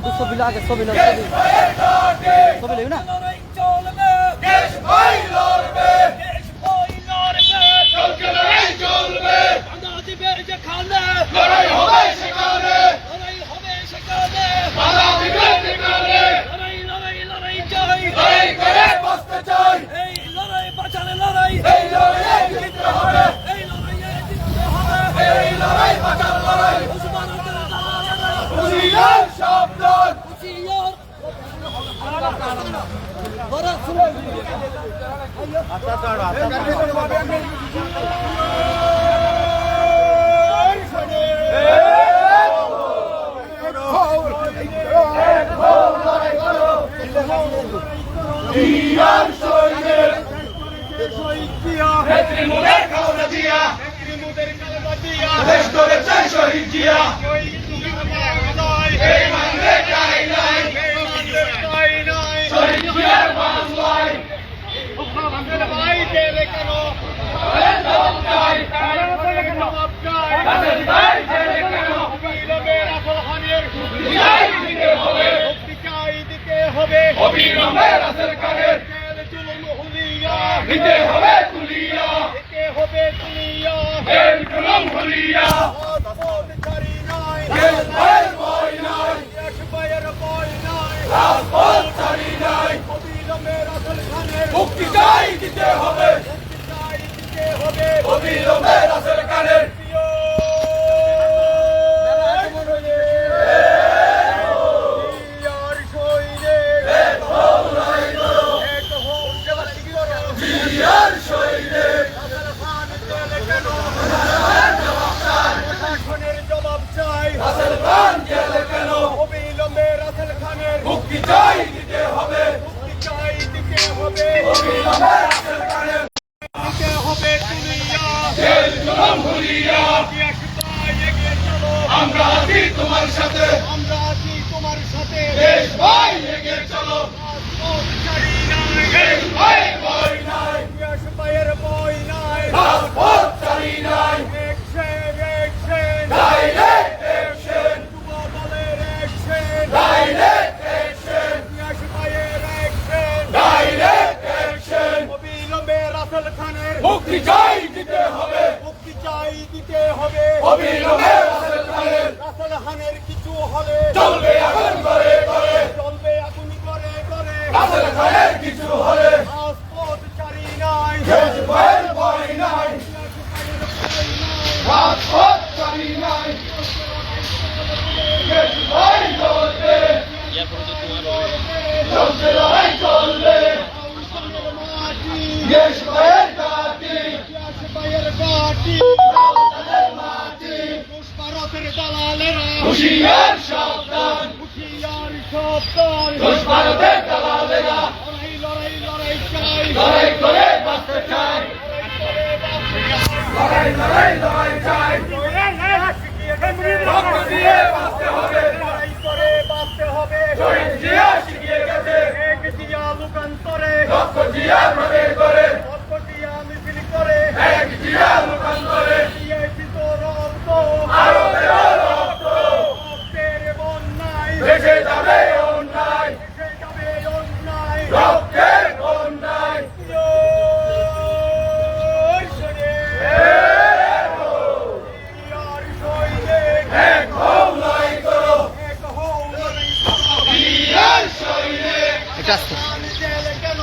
কত ছবি লাগে ছবি লাগে ছবি। ছবি লাগবে না? শহীদ জিয়া। অবিলম্বে রাসেলখানের নিতে হবে তুলিয়া হবে তুলিয়া বেল কলম হলিয়া পদাধিকারী নাই বেল ভাই বই নাই এক ভাইয়ের বই নাই মুক্তি চাই দিতে হবে। মুক্তি চাই দিতে হবে। অবিলম্বে রাসেলখানের দিতে হবে দিতে হবে দিতে হবে দুনিয়া জেল জুলম ভুলিয়া আমরা আছি তোমার সাথে আমরা আছি তোমার সাথে দেশ ভাই এগিয়ে চলো দেশ ভাই হুশিয়ার সাবধান। হুশিয়ার সাবধান। দোষ ভারতের দালালেরা। লড়াই লড়াই লড়াই চাই। লড়াই করে বাঁচতে চাই। লড়াই লড়াই লড়াই চাই। রক্ত দিয়ে বাঁচতে হবে। কেন?